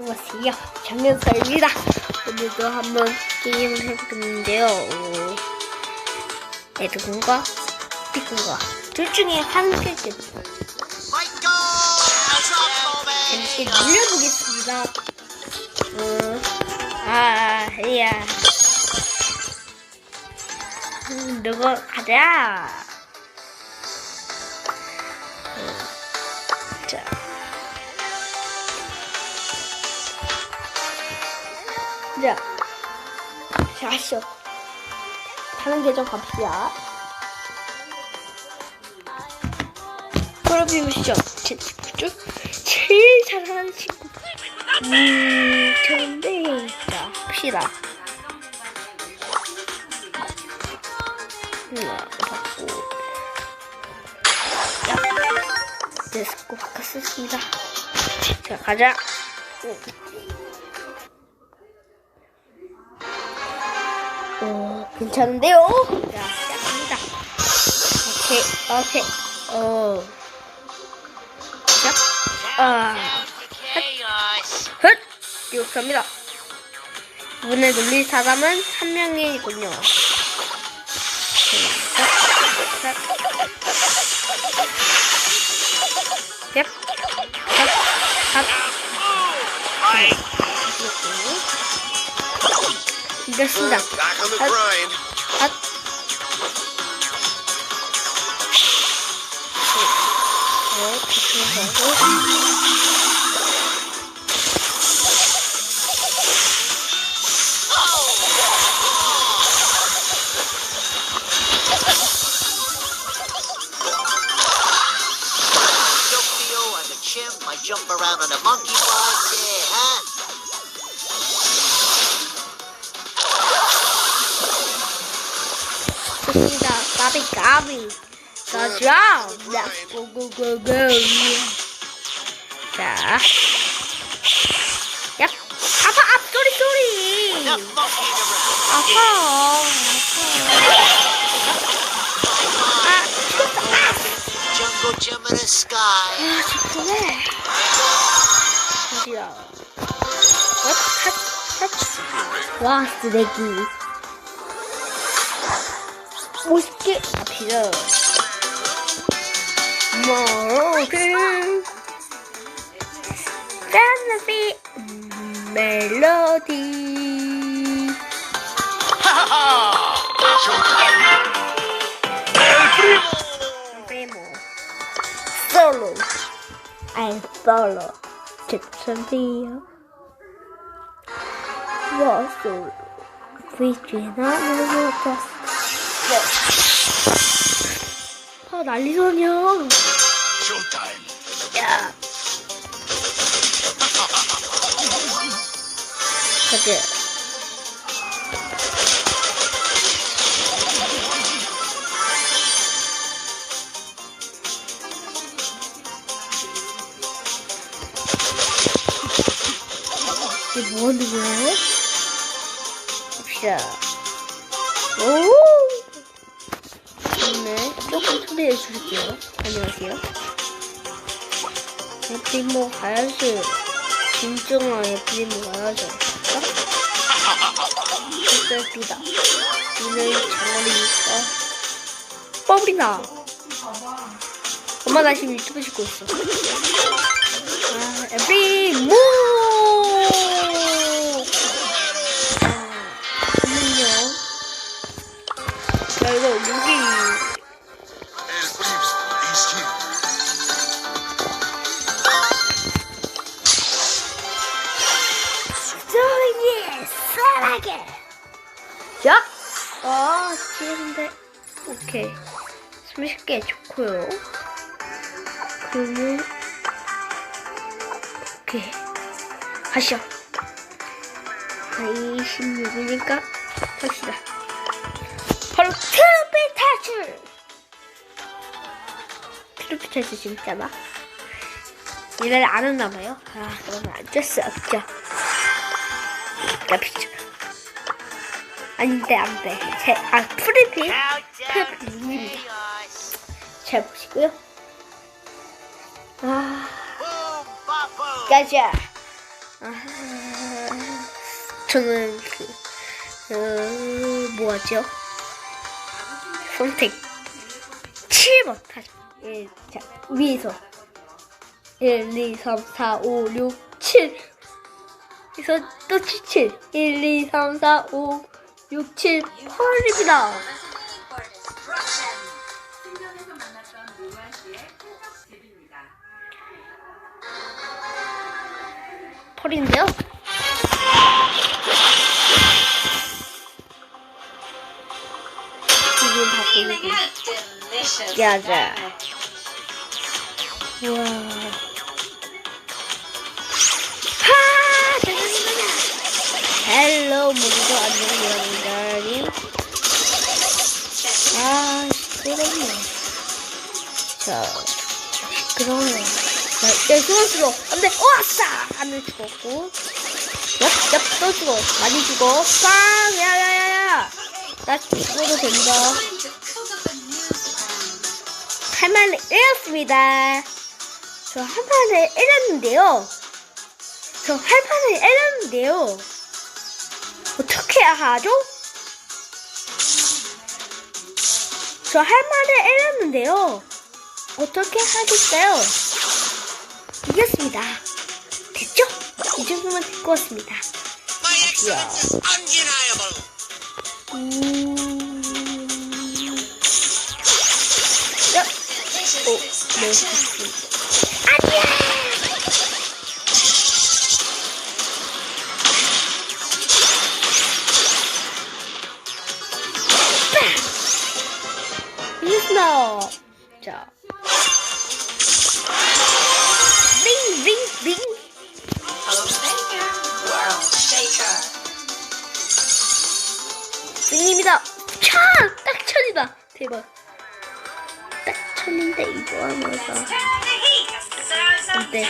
안녕하세요. 장현서입니다. 오늘도 한번 게임을 해보겠는데요. 어, 에드군과 피군과 둘 중에 한! Drop 재밌게! 눌려보겠습니다. 어, 아, 야. 음, 누구 가자. 자, 자, 하시오. 다른 계정 갑시다. 프로필 미션 제 친구 중 제일 잘하는 친구. 음, 좋은데. 자. 하나, 받고. 자, 데스크 바꿨습니다. 자, 가자. 어, 괜찮은데요? 자, 시작합니다. 오케이, 오케이, 어. 자, 아! 헛! 이렇게 합니다 문을 눌릴 사람은 한 명이군요. 자, 자, they're back on the grind. At, jump around on a monkey bar. 앞 소리 소리. Enough monkeying around. 아파. 아파. 아, 죽었다. 아, Jungle gym in the sky. 아, 죽네. 어디야? 어? 핫, 핫. 와, 쓰레기. 멋있게 앞이죠. 모르게. 짠나비 멜로디. 프리모. 솔로. I'm solo. 즉선비요. 아, 난리소냐. 야. 가게. 이게 뭐 하는 거예요? 봅시다. 오! 초대해 줄게요. 안녕하세요. 에프리모 가야지. 진정한 에프리모 가야죠. 됐습니다. 오늘 장거리니까. 뻥이다. 엄마 나 지금 유튜브 찍고 있어. 아, 에프리모! 아, 잠깐만요. 야, 이거 사랑해. 자, 아, 지는데 오케이. 30개 좋고요. 그러면 오케이. 가시죠. 아, 26이니까 갑시다. 바로 트루피 탈출! 트루피 탈출 재밌잖아. 얘네를 안 했나봐요. 아, 그러면 어쩔 수 없죠. 갑시다. 아닌데, 안 돼. 제, 아, 프리필? Countdown 프리필 to 6입니다. chaos. 잘 보시고요. 아. 가자. 아, 저는 그, 어, 뭐하죠? 선택 7번 하죠. 예, 자, 위에서 1, 2, 3, 4, 5, 6, 7 그래서 또77 1, 2, 3, 4, 5, 6, 7, 8입니다. 신전에서 만났던 노아 씨의 팬석 집입니다. 8인데요. 지금 바꾸고 야자. 우와. 헬로 모두도 안녕하세요. 아, 시끄럽네. 자. 자, 야, 소원스러워. 안 돼. 어, 아싸! 하늘 죽었고. 얍, 얍, 또 죽어. 많이 죽어. 빵! 야, 야, 야, 야! 나 죽어도 된다. 할 만에 잃었습니다. 저할 만에 잃었는데요. 저할 만에 잃었는데요. 해야 하죠? 저할 만에 잃었는데요. 어떻게 하겠어요? 이겼습니다. 됐죠? 이 정도면 될 것 같습니다. 음... 야! 오, 네, 자. 링, 링, 링! 승입니다. 차! 딱 천이다. 대박. 딱 천인데 이거 하면서. 어때?